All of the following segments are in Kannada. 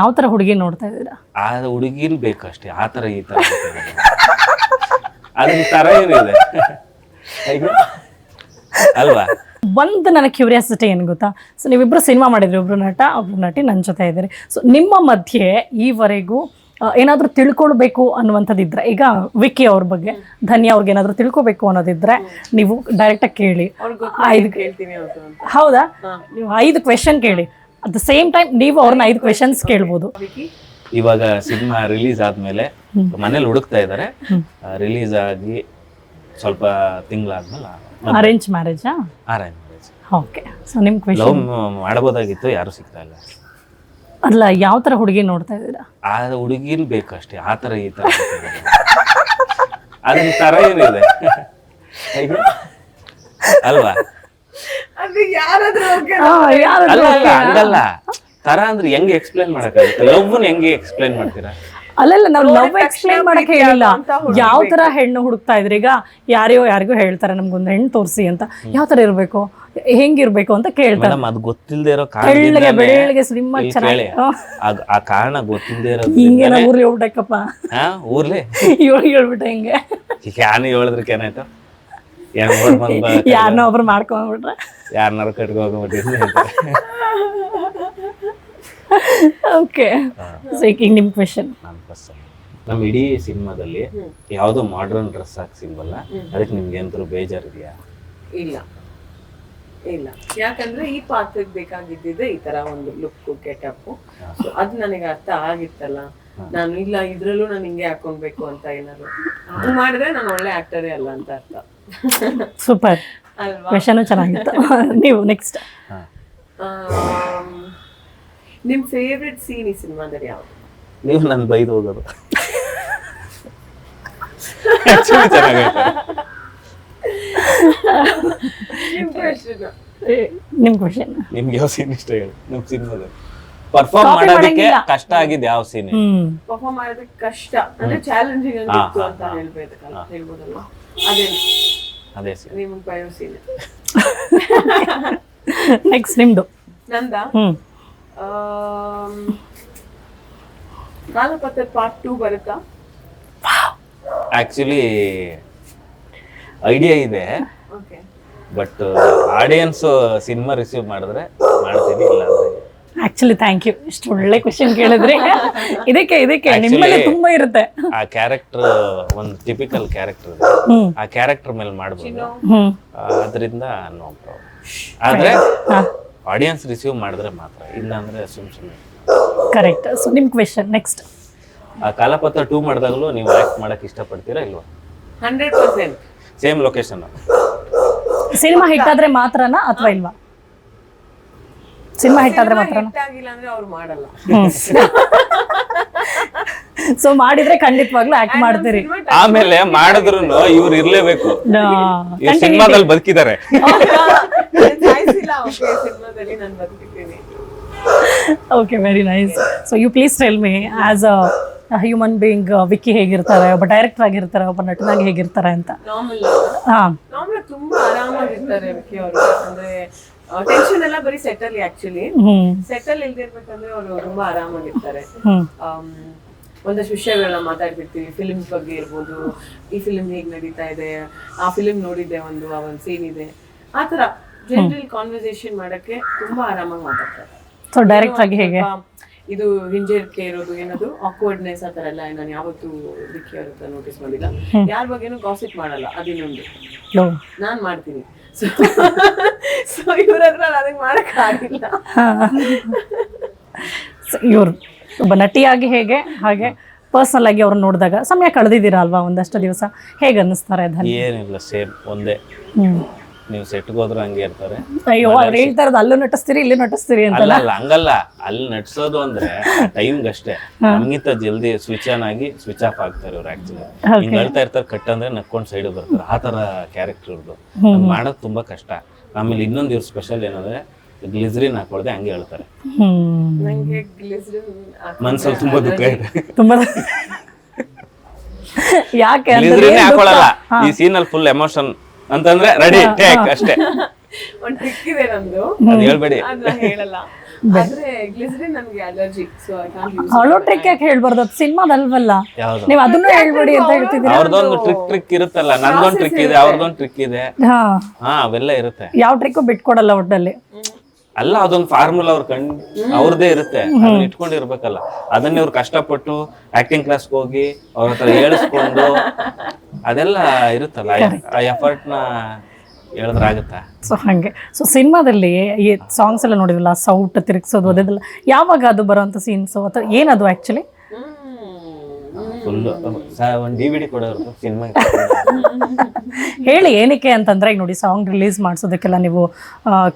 ಯಾವ ತರ ಹುಡುಗಿ ನೋಡ್ತಾ ಇದ್ದೀರಾ? ಆ ಹುಡುಗಿಲ್ ಬೇಕಷ್ಟೇ ಆ ತರ ಈ ತರ ಅದನ್ನ ತರ ಏನಿದೆ? ಅಲ್ವಾ? ಒಂದು ನನ್ನ ಕ್ಯೂರಿಯಾಸಿಟಿ ಏನು ಗೊತ್ತಾ? ಸೊ ನೀವಿಬ್ರು ಸಿನಿಮಾ ಮಾಡಿದ್ರಿ ಒಬ್ರು ನಟ ಒಬ್ರು ನಟಿ ನನ್ನ ಜೊತೆ ಇದ್ದಾರೆ. ಸೊ ನಿಮ್ಮ ಮಧ್ಯೆ ಈವರೆಗೂ ಏನಾದರೂ ತಿಳ್ಕೊಳ್ಬೇಕು ಅನ್ನುವಂಥದ್ದಿದ್ರೆ ಈಗ ವಿಕ್ಕಿ ಅವ್ರ ಬಗ್ಗೆ ಧನ್ಯ ಅವ್ರಿಗೆ ಏನಾದರೂ ತಿಳ್ಕೊಬೇಕು ಅನ್ನೋದಿದ್ರೆ ನೀವು ಡೈರೆಕ್ಟಾಗಿ ಕೇಳಿ. ಐದು ಕೇಳ್ತೀನಿ ಅವ್ರದ್ದು ಹೌದಾ? ನೀವು ಐದು ಕ್ವೆಶನ್ ಕೇಳಿ. ಅಟ್ ದ ಸೇಮ್ ಟೈಮ್ ನೀವು ಅವ್ರನ್ನ ಐದು ಕ್ವೆಶನ್ಸ್ ಕೇಳ್ಬೋದು. ಇವಾಗ ಸಿನಿಮಾ ರಿಲೀಸ್ ಆದ್ಮೇಲೆ ಮನೇಲಿ ಹುಡುಕ್ತಾ ಇದ್ದಾರೆ ರಿಲೀಸ್ ಆಗಿ ಸ್ವಲ್ಪ ತಿಂಗಳಾದ್ಮೇಲೆ ಅರೇಂಜ್ ಮ್ಯಾರೇಜಾ ಆರಾಮ್ ಓಕೆ ಸೊ ನಿಮ್ಮ ಕ್ವೆಶನ್ ಲವ್ ಮಾಡಬಹುದಾಗಿತ್ತು ಯಾರು ಸಿಗ್ತಾ ಇಲ್ಲ. ಅಲ್ಲ ಯಾವ ಥರ ಹುಡುಗಿ ನೋಡ್ತಾ ಇದ್ದೀರಾ? ಆ ಹುಡುಗಿಲ್ ಅಷ್ಟೇ ಆ ತರ ಈ ತರ ಅದನ್ನ ತರ ಏನಿದೆ? ಅಲ್ವಾ ಅದು ಯಾರಾದ್ರೂ ಅವ್ರಿಗೆ ಆ, ಯಾರಾದ್ರೂ ಅಲ್ಲ ಅಲ್ಲ. ಹಂಗಲ್ಲ. ತರ ಅಂದ್ರೆ ಹೆಂಗೆ ಎಕ್ಸ್ಪ್ಲೈನ್ ಮಾಡಕ್ಕಾಗುತ್ತೆ? ಲವ್ ಹೆಂಗೆ ಎಕ್ಸ್ಪ್ಲೈನ್ ಮಾಡ್ತೀರಾ? ಅಲ್ಲಲ್ಲ ನಾವು ಲವ್ ಎಕ್ಸ್ಪ್ಲೈನ್ ತಕ್ಷಣ ಮಾಡಕ್ ಹೇಳಿಲ್ಲ. ಯಾವ ತರ ಹೆಣ್ಣು ಹುಡುಕ್ತಾ ಇದ್ರೀಗ ಈಗ ಯಾರ್ಯೋ ಯಾರಿಗೂ ಹೇಳ್ತಾರೆ ನಮ್ಗೊಂದು ಹೆಣ್ಣು ತೋರಿಸಿ ಅಂತ. ಯಾವ ತರ ಇರ್ಬೇಕು? ಹೆಂಗಿರ್ಬೇಕು ಅಂತ ಕೇಳ್ತಾರೆ. ಅದು ಗೊತ್ತಿಲ್ಲದೆ ಇರೋ ಕಾರಣದಿಂದಾನೇ ಬೆಳ್ಳಗೆ ಸ್ಲಿಮ್ ಆಗಿ ಚೆನ್ನಾಗಿ ಆ- ಕಾರಣ ಗೊತ್ತಿಲ್ಲದೆ ಹಿಂಗೆ ಇರೋದ್ರಿಂದಾನೇ ನಾವು ಊರ್ಲಿ ಹೋಗ್ಬಿಟ್ಟಕ್ಕಪ್ಪ ಹಾ ಊರ್ಲಿ? ಇವಳಿಗೆ ಹೇಳ್ಬಿಟ್ಟೆ ಹಿಂಗೆ. ಯಾನು ಹೇಳಿದ್ರಕ್ಕೆ ಏನಾಯ್ತು ಯಾರನ್ನೋ ಒಬ್ರು ಮಾಡ್ಕೊಂಡ್ಬಿಟ್ರೆ ಯಾರನ್ನಾರು ಕಟ್ಕೊ ಹೋಗ್ಬಿಟ್ಟಿದ್ನಿ ಅಂತ ಓಕೆ. ಸೊ ಈಗ ನಿಮ್ಮ ಕ್ವೆಶನ್ ನನ್ನ ಬಸ್ ನಮ್ಮ ಇಡೀ ಸಿನಿಮಾದಲ್ಲಿ ಯಾವುದೋ ಮಾಡ್ರನ್ ಡ್ರೆಸ್ ಹಾಕ್ಸಿಲ್ವಲ್ಲ ಅದಕ್ಕೆ ನಿಮ್ಗೆ ಏನಾದ್ರು ಬೇಜಾರಿದೆಯಾ? ಇಲ್ಲ. ಇಲ್ಲ. ಯಾಕಂದ್ರೆ ಈ ಪಾತ್ರಕ್ಕೆ ಬೇಕಾಗಿದ್ದಿದ್ದೆ ಈ ತರ ಒಂದು ಲುಕ್ ಕೆಟಪ್ ಅದು ನನಗೆ ಅರ್ಥ ಆಗಿತ್ತಲ್ಲ. ನಾನು ಇಲ್ಲ ಇದ್ರಲ್ಲೂ ನಾನು ಹಿಂಗೆ ಹಾಕೊಳ್ಬೇಕು ಅಂತ ಏನಾದ್ರು. ಮಾಡಿದ್ರೆ ನಾನು ಒಳ್ಳೆ ಆಕ್ಟರೇ ಅಲ್ಲ ಅಂತ ಅರ್ಥ. ಸೂಪರ್ ಅಲ್ವಾ? ಕ್ವೆಶನು ಚೆನ್ನಾಗಿತ್ತು. ನೀವು ನೆಕ್ಸ್ಟ್ ನಿಮ್ಮ ಫೇವ್ರೆಟ್ ಸೀನ್ ಈ ಸಿನಿಮಾದಲ್ಲಿ ಯಾವುದು? ನೀವು ನನ್ನ ಬೈದು ಹೋಗೋದು. ನಿಮ್ಮ ಕ್ವೆಶನ್ ನಿಮ್ಗೆ ಯಾವ ಸೀನ್ ಇಷ್ಟ ಹೇಳಿ? ನಿಮ್ಮ ಸಿನಿಮಾದಲ್ಲಿ. ಪರ್ಫಾರ್ಮ್ ಮಾಡೋದಕ್ಕೆ ಕಷ್ಟ ಆಗಿದೆ ಯಾವ ಸೀನ್ ಪರ್ಫಾರ್ಮ್ ಮಾಡೋದಕ್ಕೆ ಕಷ್ಟ. ಅಂದ್ರೆ ಚಾಲೆಂಜಿಂಗ್ ಆಗಿತ್ತು ಅಂತ ಹೇಳ್ಬೇಕಲ್ಲ ಹೇಳ್ಬೋದಲ್ವಾ? ಅದೇನು ಅದೇ ಸೀನ್ ನಿಮ್ಗೆ ಬಯೋ ಸೀನ್ ನೆಕ್ಸ್ಟ್ ನಿಮ್ದು. ನಂದ? ಕಾಲಪತ್ರ ಪಾರ್ಟ್ ಟೂ ಬರುತ್ತಾ? ಆಕ್ಚುಲಿ ಐಡಿಯಾ ಇದೆ. Okay but audience cinema receive ಮಾಡಿದ್ರೆ ಮಾಡ್ತೀನಿ ಇಲ್ಲ ಅಂದ್ರೆ ಆಕ್ಚುಲಿ ಥ್ಯಾಂಕ್ ಯು ಇಷ್ಟು ಒಳ್ಳೆ ಕ್ವಶನ್ ಕೇಳಿದ್ರಿ. ಇದಕ್ಕೆ ಇದಕ್ಕೆ ನಿಮ್ಮಲ್ಲಿ ತುಂಬಾ ಇರುತ್ತೆ. ಆ ಕ್ಯಾರೆಕ್ಟರ್ ಒಂದು ಟಿಪಿಕಲ್ ಕ್ಯಾರೆಕ್ಟರ್ ಆ ಕ್ಯಾರೆಕ್ಟರ್ ಮೇಲೆ ಮಾಡ್ಬೋದು. ಅದರಿಂದ ನೋ ಪ್ರಾಬ್ಲಮ್ ಆದ್ರೆ ಹಾ. ಆಡಿಯನ್ಸ್ ರಿಸೀವ್ ಮಾಡಿದ್ರೆ ಮಾತ್ರ ಇಲ್ಲ ಅಂದ್ರೆ ಸುಮ್ ಸುಮ್ಮನೆ ಕರೆಕ್ಟ್ ಸೊ ನಿಮ್ ಕ್ವೆಶನ್ ನೆಕ್ಸ್ಟ್ ಆ ಕಾಲಪತ್ರ ಟೂ ಮಾಡಿದಾಗಲೂ ನೀವು ಆಕ್ಟ್ ಮಾಡಕ್ ಇಷ್ಟಪಡ್ತೀರಾ ಇಲ್ವಾ? Hundred percent same location cinema hit ಆದ್ರೆ ಮಾತ್ರನಾ ಅಥವಾ ಇಲ್ವಾ? ಸಿನಿಮಾ ಹಿಟ್ ಆದ್ರೆ ಮಾತ್ರ ಆಗಿಲ್ಲ ಅಂದ್ರೆ ಅವ್ರು ಮಾಡಲ್ಲ. ಸೊ ಮಾಡಿದ್ರೆ ಖಂಡಿತವಾಗ್ಲೂ ಆಕ್ಟ್ ಮಾಡ್ತೀರಿ. ಆಮೇಲೆ ಮಾಡಿದ್ರು ಇವ್ರು ಇರ್ಲೇಬೇಕು. ಸಿನಿಮಾದಲ್ಲಿ ಬದುಕಿದ್ದಾರೆ. ಓಕೆ ಸಿನಿಮಾದಲ್ಲಿ ನಾನು ಬದುಕಿದ್ದೀನಿ. Okay very nice so you please tell me as a human being Vicky ಹೇಗಿರ್ತಾರೆ ಒಬ್ಬ ಡೈರೆಕ್ಟರ್ ಆಗಿರ್ತಾರೆ ಒಬ್ಬ ನಟನಾಗಿ ಹೇಗಿರ್ತಾರೆ ಅಂತ? ಹಾ. ನಾರ್ಮಲ್ ತುಂಬಾ ಆರಾಮಾಗಿರ್ತಾರೆ ವಿಕ್ಕಿ ಅವರು. ಅಂದ್ರೆ ಟೆನ್ಷನ್ ಎಲ್ಲ ಬರೀ ಸೆಟಲ್ ಆಕ್ಚುಲಿ ಸೆಟಲ್ ಇಲ್ದಿರ್ಬೇಕಂದ್ರೆ ಅವರು ತುಂಬಾ ಆರಾಮಾಗಿರ್ತಾರೆ. ಒಂದಷ್ಟು ವಿಷಯಗಳನ್ನ ಮಾತಾಡ್ಬಿಡ್ತೀವಿ. ಫಿಲ್ಮ್ಸ್ ಬಗ್ಗೆ ಇರ್ಬೋದು. ಈ ಫಿಲ್ಮ್ ಹೇಗ್ ನಡೀತಾ ಇದೆ? ಆ ಫಿಲ್ಮ್ ನೋಡಿದ್ದೆ ಒಂದು ಆ ಒಂದು ಸೀನ್ ಇದೆ. ಆ ತರ ಜನರಲ್ ಕಾನ್ವರ್ಸೇಷನ್ ಮಾಡಕ್ಕೆ ತುಂಬಾ ಆರಾಮಾಗಿ ಮಾತಾಡ್ತಾರೆ. ಸೊ ಡೈರೆಕ್ಟ್ ಆಗಿ ಹೇಗೆ? ಇದು ಹಿಂಜರಿಕೆ ಇರೋದು ಏನದು ಆಕ್ವರ್ಡ್ನೆಸ್ ಆ ತರ ಎಲ್ಲ ನಾನು ಯಾವತ್ತೂ ದಿಕ್ಕಿ ಅಂತ ನೋಟಿಸ್ ಮಾಡಿಲ್ಲ. ಯಾರ ಬಗ್ಗೆನೂ ಗಾಸಿಪ್ ಮಾಡಲ್ಲ ಅದಿನ್ನೊಂದು. ನಾನ್ ಮಾಡ್ತೀನಿ. ಸೊ ಇವ್ರ ಹತ್ರ ನನಗೆ ಮಾಡಕ್ ಆಗಿಲ್ಲ. ಇವ್ರು ಒಬ್ಬ ನಟಿಯಾಗಿ ಹೇಗೆ ಹಾಗೆ ಪರ್ಸನಲ್ ಆಗಿ ಅವ್ರನ್ನ ನೋಡಿದಾಗ ಸಮಯ ಕಳೆದಿದ್ದೀರಾ ಅಲ್ವಾ ಒಂದಷ್ಟು ದಿವಸ? ಹೇಗೆ ಅನ್ನಿಸ್ತಾರೆ ಏನಿಲ್ಲ ಸೇಮ್ ಒಂದೇ. ನೀವು ಸೆಟ್ಗೆ ಹೋದ್ರೆ ಹಂಗೆ ಇರ್ತಾರೆ. ಅಯ್ಯೋ ಅವ್ರು ಹೇಳ್ತಾ ಇರೋದು ಅಲ್ಲೂ ನಟಿಸ್ತೀರಿ ಇಲ್ಲಿ ನಟಿಸ್ತೀರಿ ಅಂತ ಅಲ್ಲ? ಅಲ್ಲ ಹಂಗಲ್ಲ. ಅಲ್ಲಿ ನಟಿಸೋದು ಅಂದ್ರೆ ಟೈಮ್ಗೆ ಅಷ್ಟೇ ನಮ್ಗಿಂತ ಜಲ್ದಿ ಸ್ವಿಚ್ ಆನ್ ಆಗಿ ಸ್ವಿಚ್ ಆಫ್ ಆಗ್ತಾರೆ ಇವ್ರು ಆಕ್ಚುಲಿ ಹಿಂಗ್ ಹೇಳ್ತಾ ಇರ್ತಾರೆ ಕಟ್ ಅಂದ್ರೆ ನಕ್ಕೊಂಡ್ ಸೈಡ್ ಬರ್ತಾರೆ. ಆ ತರ ಕ್ಯಾರೆಕ್ಟರ್ ಇವ್ರದ್ದು ಅದ್ ಮಾಡೋದು ತುಂಬಾ ಕಷ್ಟ. ಆಮೇಲೆ ಇನ್ನೊಂದು ಇವ್ರ ಸ್ಪೆಷಲ್ ಏನಂದ್ರೆ ಗ್ಲಿಸರಿನ್ ಹಾಕೊಳ್ದೆ ಹಂಗೆ ಹೇಳ್ತಾರೆ. ಹ್ಮ್. ನಂಗೆ ಗ್ಲಿಸರಿನ್ ಮನ್ಸಲ್ಲಿ ತುಂಬಾ ದುಃಖ ಇದೆ. ತುಂಬಾ ಯಾಕೆ ಅಂದ್ರೆ ಗ್ಲಿಸರಿನ್ ಏನ್ ದುಃಖ? ಹಾಕೊಳಲ್ಲ. ಈ ಸೀನ್ ಅಲ್ಲಿ ಫುಲ್ ಎಮೋಷನ್ ಅಂತಂದ್ರೆ ರೆಡಿ ಟೇಕ್ ಅಷ್ಟೇ. ಒಂದ್ ಟ್ರಿಕ್ ಇದೆ ನಂದು. ಅದ್ ಹೇಳ್ಬೇಡಿ. ಅದ್ ಹೇಳಲ್ಲ. ಆದ್ರೆ ಗ್ಲಿಸರಿನ್ ನನಗೆ allergy so I can't use hollow trick ಯಾಕೆ ಹೇಳ್ಬಾರ್ದು? ಅದು ಸಿನಿಮಾದಲ್ವಲ್ಲ. ಯಾವ್ದು? ನೀವು ಅದನ್ನು ಹೇಳ್ಬೇಡಿ ಅಂತ ಹೇಳ್ತಿದ್ದೀರಾ? ಅವ್ರದೊಂದು ಟ್ರಿಕ್ ಟ್ರಿಕ್ ಇರುತ್ತಲ್ಲ ನಂದೊಂದು ಟ್ರಿಕ್ ಇದೆ ಅವ್ರದೊಂದು ಟ್ರಿಕ್ ಇದೆ. ಹಾ. ಹಾ ಅವೆಲ್ಲ ಇರುತ್ತೆ. ಯಾವ ಟ್ರಿಕ್ಕು ಬಿಟ್ಕೊಡಲ್ಲ ಒಟ್ಟಲ್ಲಿ ಅಲ್ಲ ಅದೊಂದು ಫಾರ್ಮುಲಾ ಅವ್ರ ಕಣ್ ಅವ್ರದೇ ಇರುತ್ತೆ. ಅದನ್ನ ಇಟ್ಕೊಂಡಿರ್ಬೇಕಲ್ಲ. ಅದನ್ನ ಇವ್ರು ಕಷ್ಟಪಟ್ಟು ಆಕ್ಟಿಂಗ್ ಕ್ಲಾಸ್ಗೆ ಹೋಗಿ ಅವ್ರ ಹತ್ರ ಹೇಳಿಸ್ಕೊಂಡು ಅದೆಲ್ಲ ಇರುತ್ತಲ್ಲ ಆ ಎಫರ್ಟ್ನ ಹೇಳಿದ್ರಾಗತ್ತಾ ಸೊ ಹಾಗೆ. ಸೊ ಸಿನಿಮಾದಲ್ಲಿ ಈ ಸಾಂಗ್ಸ್ ಎಲ್ಲ ನೋಡಿದ್ವಲ್ಲ ಸೌಟ್ ತಿರುಗಿಸೋದು ಅದೆಲ್ಲ ಯಾವಾಗ ಅದು ಬರೋಂಥ ಸೀನ್ಸು ಅಥವಾ ಏನದು ಆಕ್ಚುಲಿ ಫುಲ್ ಒಂದು ಡಿ ವಿ ಡಿ ಕೊಡೋರು ಸಿನಿಮಾ ಹೇಳಿ ಏನಕ್ಕೆ ಅಂತಂದ್ರೆ ಈಗ ನೋಡಿ ಸಾಂಗ್ ರಿಲೀಸ್ ಮಾಡಿಸೋದಕ್ಕೆಲ್ಲ ನೀವು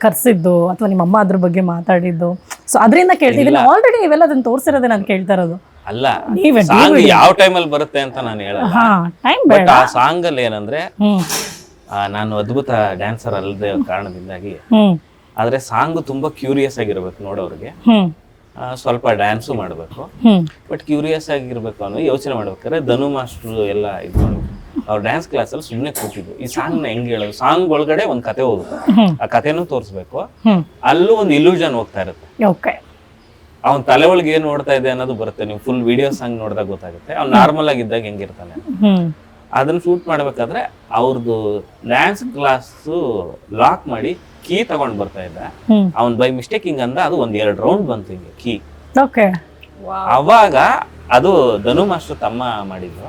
ಕರ್ಸಿದ್ದು ಅಥವಾ ನಿಮ್ಮ ಅಮ್ಮ ಅದ್ರ ಬಗ್ಗೆ ಮಾತಾಡಿದ್ದು. ಸೊ ಅದರಿಂದ ಕೇಳ್ತಿದ್ದೀನಿ. ಆಲ್ರೆಡಿ ನೀವೆಲ್ಲ ಅದನ್ನ ತೋರಿಸಿರೋದೇ ನಾನು ಕೇಳ್ತಾ ಇರೋದು. ಅಲ್ಲ ಸಾಂಗ್ ಯಾವ ಅಲ್ಲಿ ಬರುತ್ತೆ ಅಂತ ನಾನು ಹೇಳಲ್ಲ. ಹಾ ಟೈಮ್ ಬೇಡ. ಬಟ್ ಆ ಸಾಂಗ್ ಅಲ್ಲಿ ಏನಂದ್ರೆ ನಾನು ಅದ್ಭುತ ಡ್ಯಾನ್ಸರ್ ಅಲ್ಲದೆ ಕಾರಣದಿಂದಾಗಿ ಆದ್ರೆ ಸಾಂಗ್ ತುಂಬಾ ಕ್ಯೂರಿಯಸ್ ಆಗಿರ್ಬೇಕು ನೋಡೋರಿಗೆ. ಸ್ವಲ್ಪ ಡ್ಯಾನ್ಸ್ ಮಾಡಬೇಕು. ಬಟ್ ಕ್ಯೂರಿಯಸ್ ಆಗಿರ್ಬೇಕು ಅನ್ನೋ ಯೋಚನೆ ಮಾಡ್ಬೇಕಾದ್ರೆ ಧನು ಮಾಸ್ಟ್ರು ಎಲ್ಲ ಇದು ಮಾಡ್ಬೇಕು ಅವ್ರ ಡ್ಯಾನ್ಸ್ ಕ್ಲಾಸಲ್ಲಿ ಸುಮ್ಮನೆ ಕೂತಿದ್ರು. ಈ ಸಾಂಗ್ನ ಹೆಂಗ್ ಹೇಳೋದು? ಸಾಂಗ್ ಒಳಗಡೆ ಒಂದ್ ಕತೆ ಹೋಗುತ್ತೆ ಆ ಕಥೆನೂ ತೋರಿಸ್ಬೇಕು. ಅಲ್ಲೂ ಒಂದು ಇಲ್ಯೂಷನ್ ಹೋಗ್ತಾ ಇರುತ್ತೆ. ಅವ್ನ ತಲೆ ಒಳಗೆ ಏನ್ ನೋಡ್ತಾ ಇದೆ ಅನ್ನೋದು ಬರುತ್ತೆ. ನೀವು ಫುಲ್ ವಿಡಿಯೋ ಸಾಂಗ್ ನೋಡಿದಾಗ ಗೊತ್ತಾಗುತ್ತೆ. ಅವ್ನು ನಾರ್ಮಲ್ ಆಗಿದ್ದಾಗ ಹೆಂಗಿರ್ತಾನೆ. ಅದನ್ನ ಶೂಟ್ ಮಾಡ್ಬೇಕಾದ್ರೆ ಅವ್ರದ್ದು ಡ್ಯಾನ್ಸ್ ಕ್ಲಾಸು ಲಾಕ್ ಮಾಡಿ ಕೀ ತಗೊಂಡ್ ಬರ್ತಾ ಇದ್ದ. ಅವ್ನ್ ಬೈ ಮಿಸ್ಟೇಕ್ ಹಿಂಗ ಅಂದ ಅದು ಒಂದ್ ಎರಡ್ ರೌಂಡ್ ಬಂತು ಹಿಂಗೆ ಕೀ ಓಕೆ ಅವಾಗ ಅದು ಧನು ಮಾಸ್ಟರ್ ತಮ್ಮ ಮಾಡಿದ್ರು.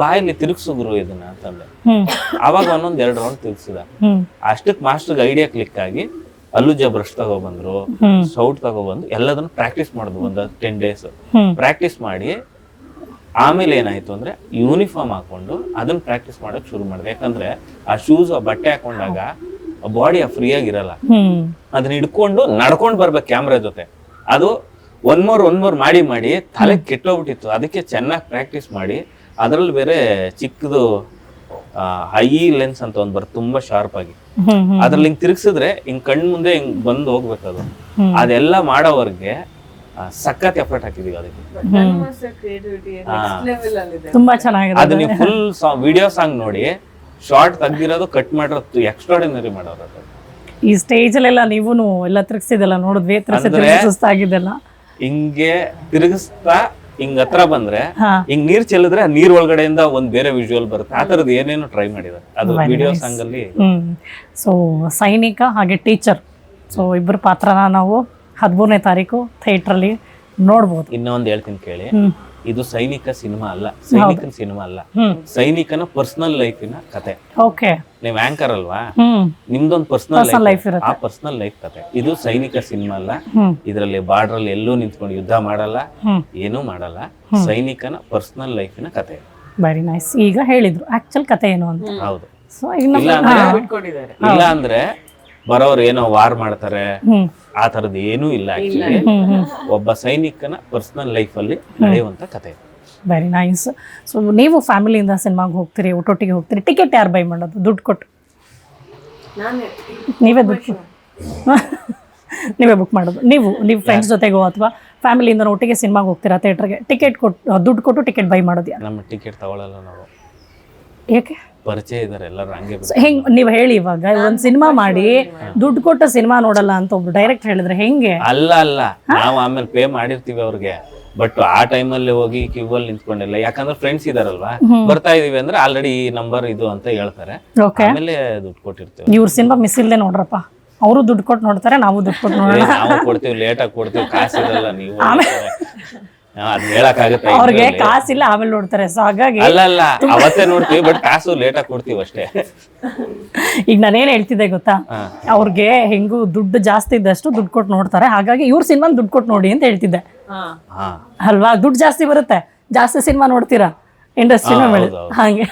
ಬಾಯಲ್ಲಿ ತಿರುಗ್ಸುಗ್ರು ಇದನ್ನ ಅಂತಂದ್ರೆ ಅವಾಗ ಒಂದೊಂದ್ ಎರಡ್ ರೌಂಡ್ ತಿರುಗ್ಸಿದ. ಅಷ್ಟಕ್ ಮಾಸ್ಟರ್ಗೆ ಐಡಿಯಾ ಕ್ಲಿಕ್ ಆಗಿ ಅಲ್ಲುಜ ಬ್ರಷ್ ತಗೊಬಂದ್ರು ಸೌಟ್ ತಗೊಬಂದು ಎಲ್ಲದನ್ನು ಪ್ರಾಕ್ಟೀಸ್ ಮಾಡಿದ್ವು ಒಂದು ಟೆನ್ ಡೇಸ್ ಪ್ರಾಕ್ಟೀಸ್ ಮಾಡಿ ಆಮೇಲೆ ಏನಾಯ್ತು ಅಂದ್ರೆ ಯೂನಿಫಾರ್ಮ್ ಹಾಕೊಂಡು ಅದನ್ನ ಪ್ರಾಕ್ಟೀಸ್ ಮಾಡಕ್ ಶುರು ಮಾಡಿದೆ. ಯಾಕಂದ್ರೆ ಆ ಶೂಸ್ ಆ ಬಟ್ಟೆ ಹಾಕೊಂಡಾಗ ಬಾಡಿ ಫ್ರೀ ಆಗಿರಲ್ಲ. ಅದನ್ನ ಹಿಡ್ಕೊಂಡು ನಡ್ಕೊಂಡ್ ಬರ್ಬೇಕು ಕ್ಯಾಮ್ರಾ ಜೊತೆ. ಅದು ಒನ್ ಮೋರ್ ಒನ್ ಮೋರ್ ಮಾಡಿ ಮಾಡಿ ತಲೆ ಕೆಟ್ಟೋಗ್ಬಿಟ್ಟಿತ್ತು. ಅದಕ್ಕೆ ಚೆನ್ನಾಗಿ ಪ್ರಾಕ್ಟೀಸ್ ಮಾಡಿ ಅದರಲ್ಲಿ ಬೇರೆ ಚಿಕ್ಕದು ಹೈ ಲೆನ್ಸ್ ಅಂತ ಒಂದ್ ಬರುತ್ತೆ ತುಂಬಾ ಶಾರ್ಪ್ ಆಗಿ. ಅದ್ರಲ್ಲಿ ಹಿಂಗ್ ತಿರ್ಗ್ಸಿದ್ರೆ ಹಿಂಗ್ ಕಣ್ ಮುಂದೆ ಹಿಂಗ್ ಬಂದು ಹೋಗ್ಬೇಕದು. ಅದು. ಅದೆಲ್ಲ ಮಾಡೋವರ್ಗೆ ಸಖತ್ ಎಫರ್ಟ್ ಹಾಕಿದೀವಿ ಅದಕ್ಕೆ. ತುಂಬಾ ಚೆನ್ನಾಗಿದೆ. ಅದು ನೀವು ಫುಲ್ ವಿಡಿಯೋ ಸಾಂಗ್ ನೋಡಿ ಶಾರ್ಟ್ ತೆಗ್ದಿರೋದು ಕಟ್ ಮಾಡಿರೋದು ಎಕ್ಸ್ಟ್ರಾಡಿನರಿ ಮಾಡೋರು ಈ ಈ ಸ್ಟೇಜಲ್ಲೆಲ್ಲ ನೀವು ಎಲ್ಲ ತಿರ್ಗಿಸಿದೆಲ್ಲ ನೋಡಿದ್ವಿ ಸುಸ್ತಾಗಿದ್ದೆಲ್ಲ. ಹಿಂಗೆ ತಿರುಗಿಸ್ತಾ ಹಿಂಗ್ ಹತ್ರ ಬಂದ್ರೆ ಹಿಂಗ್ ನೀರ್ ಚೆಲ್ಲಿದ್ರೆ ನೀರ್ ಒಳಗಡೆಯಿಂದ ಒಂದ್ ಬೇರೆ ವಿಜುವಲ್ ಬರುತ್ತೆ. ಆ ತರದ್ ಏನೇನು ಟ್ರೈ ಮಾಡಿದ್ದಾರೆ. ಅದು ವಿಡಿಯೋ ಸಾಂಗ್ ಅಲ್ಲಿ ಸೊ ಸೈನಿಕ ಹಾಗೆ ಟೀಚರ್ ಸೊ ಇಬ್ಬರ ಪಾತ್ರನ ನಾವು ಹದಿಮೂರನೇ ತಾರೀಕು ಥಿಯೇಟ್ರಲ್ಲಿ ನೋಡ್ಬೋದು. ಇನ್ನೊಂದು ಹೇಳ್ತೀನಿ ಕೇಳಿ. ಇದು ಸೈನಿಕ ಸಿನಿಮಾ ಅಲ್ಲ. ಸೈನಿಕನ ಸಿನಿಮಾ ಅಲ್ಲ. ಸೈನಿಕನ ಪರ್ಸನಲ್ ಲೈಫಿನ ಕತೆ. ಓಕೆ. ನೀವ್ ಆಂಕರ್ ಅಲ್ವಾ? ನಿಮ್ದೊಂದು ಪರ್ಸನಲ್ ಲೈಫ್. ಆ ಪರ್ಸನಲ್ ಲೈಫ್ ಕತೆ. ಇದು ಸೈನಿಕ ಸಿನಿಮಾ ಅಲ್ಲ. ಇದರಲ್ಲಿ ಬಾರ್ಡರ್ ಅಲ್ಲಿ ಎಲ್ಲೂ ನಿಂತ್ಕೊಂಡು ಯುದ್ಧ ಮಾಡಲ್ಲ. ಏನೂ ಮಾಡಲ್ಲ. ಸೈನಿಕನ ಪರ್ಸನಲ್ ಲೈಫಿನ ಕತೆ. ವೆರಿ ನೈಸ್ ಈಗ ಹೇಳಿದ್ರು. ಆಕ್ಚುಲ್ ಕತೆ ಏನು ಅಂತ. ಹೌದು. ಇಲ್ಲ ಅಂದ್ರೆ ಬರೋರು ಏನೋ ವಾರ್ ಮಾಡ್ತಾರೆ ಆ ತರದ್ ಏನೂ ಇಲ್ಲ ಆಕ್ಚುಲಿ ಒಬ್ಬ ಸೈನಿಕನ ಪರ್ಸನಲ್ ಲೈಫ್ ಅಲ್ಲಿ ನಡೆಯುವಂತ ಕತೆ ವೆರಿ ನೈಸ್ ಸೊ ನೀವು ಫ್ಯಾಮಿಲಿಯಿಂದ ಸಿನಿಮಾಗೆ ಹೋಗ್ತೀರಿ ಒಟ್ಟೊಟ್ಟಿಗೆ ಹೋಗ್ತೀರಿ ಟಿಕೆಟ್ ಯಾರು ಬೈ ಮಾಡೋದು? ದುಡ್ಡು ಕೊಟ್ಟು. ನಾನೇ. ನೀವೇ ದುಡ್ಡು ನೀವೇ ಬುಕ್ ಮಾಡೋದು. ನೀವು ನೀವು ಫ್ರೆಂಡ್ಸ್ ಜೊತೆಗೋ ಅಥವಾ ಫ್ಯಾಮಿಲಿಯಿಂದ ಒಟ್ಟಿಗೆ ಸಿನಿಮಾಗೆ ಹೋಗ್ತೀರಾ ಥಿಯೇಟ್ರಿಗೆ ಟಿಕೆಟ್ ಕೊಟ್ಟು ದುಡ್ಡು ಕೊಟ್ಟು ಟಿಕೆಟ್ ಬೈ ಮಾಡೋದು ಯಾರು? ನಮ್ಮ ಟಿಕೆಟ್ ತಗೊಳ್ಳಲ್ಲ ನಾವು. ಏಕೆ? ಪರಿಚಯ ಇದಾರೆ ಎಲ್ಲರೂ ಹಂಗೆ ಹೆಂಗ್ ನೀವು ಹೇಳಿ ಇವಾಗ ಒಂದ್ ಸಿನಿಮಾ ಮಾಡಿ ದುಡ್ಡು ಕೊಟ್ಟ ಸಿನಿಮಾ ನೋಡಲ್ಲ ಅಂತ ಒಬ್ರು ಡೈರೆಕ್ಟ್ ಹೇಳಿದ್ರೆ ಹೆಂಗೆ? ಅಲ್ಲ ಅಲ್ಲ. ನಾವು ಆಮೇಲೆ ಪೇ ಮಾಡಿರ್ತೀವಿ ಅವ್ರಿಗೆ. ಬಟ್ ಆ ಟೈಮಲ್ಲಿ ಹೋಗಿ ಕ್ಯೂ ಅಲ್ಲಿ ನಿಂತ್ಕೊಂಡಿಲ್ಲ. ಯಾಕಂದ್ರೆ ಫ್ರೆಂಡ್ಸ್ ಇದಾರಲ್ವಾ? ಬರ್ತಾ ಇದೀವಿ ಅಂದ್ರೆ ಆಲ್ರೆಡಿ ಈ ನಂಬರ್ ಇದು ಅಂತ ಹೇಳ್ತಾರೆ. ಆಮೇಲೆ ದುಡ್ಡು ಕೊಟ್ಟಿರ್ತೀವಿ. ಇವ್ರ ಸಿನಿಮಾ ಮಿಸ್ ಇಲ್ಲದೆ ನೋಡ್ರಪ್ಪ. ಅವರು ದುಡ್ಡು ಕೊಟ್ಟು ನೋಡ್ತಾರೆ ನಾವು ದುಡ್ಡು ಕೊಟ್ಟು ನೋಡೋಣ ನಾವು ಕೊಡ್ತೀವಿ ಲೇಟ್ ಆಗಿ ಕೊಡ್ತೀವಿ ಕಾಸು ಇರಲ್ಲ ನೀವು ಅವ್ರಿಗೆ ಕಾಸಿಲ್ಲ ಆಮೇಲೆ ನೋಡ್ತಾರೆ. ಸೊ ಹಾಗಾಗಿ ಅಲ್ಲ ಅಲ್ಲ ಅವತ್ತೇ ನೋಡ್ತೀವಿ ಬಟ್ ಕಾಸು ಲೇಟ್ ಆಗಿ ಕೊಡ್ತೀವಿ ಅಷ್ಟೇ. ಈಗ ನಾನೇನ್ ಹೇಳ್ತಿದ್ದೆ ಗೊತ್ತಾ. ಅವ್ರಿಗೆ ಹೆಂಗು ದುಡ್ಡು ಜಾಸ್ತಿ ಇದ್ದಷ್ಟು ದುಡ್ಡು ಕೊಟ್ಟು ನೋಡ್ತಾರೆ. ಹಾಗಾಗಿ ಇವ್ರ ಸಿನಿಮಾ ದುಡ್ಡು ಕೊಟ್ಟು ನೋಡಿ ಅಂತ ಹೇಳ್ತಿದ್ದೆ. ಹಾ. ಹಾ. ಅಲ್ವಾ? ದುಡ್ಡು ಜಾಸ್ತಿ ಬರುತ್ತೆ. ಜಾಸ್ತಿ ಸಿನಿಮಾ ನೋಡ್ತೀರಾ? ಇಂಡಸ್ಟ್ರಿನ. ಹಾಗೆ.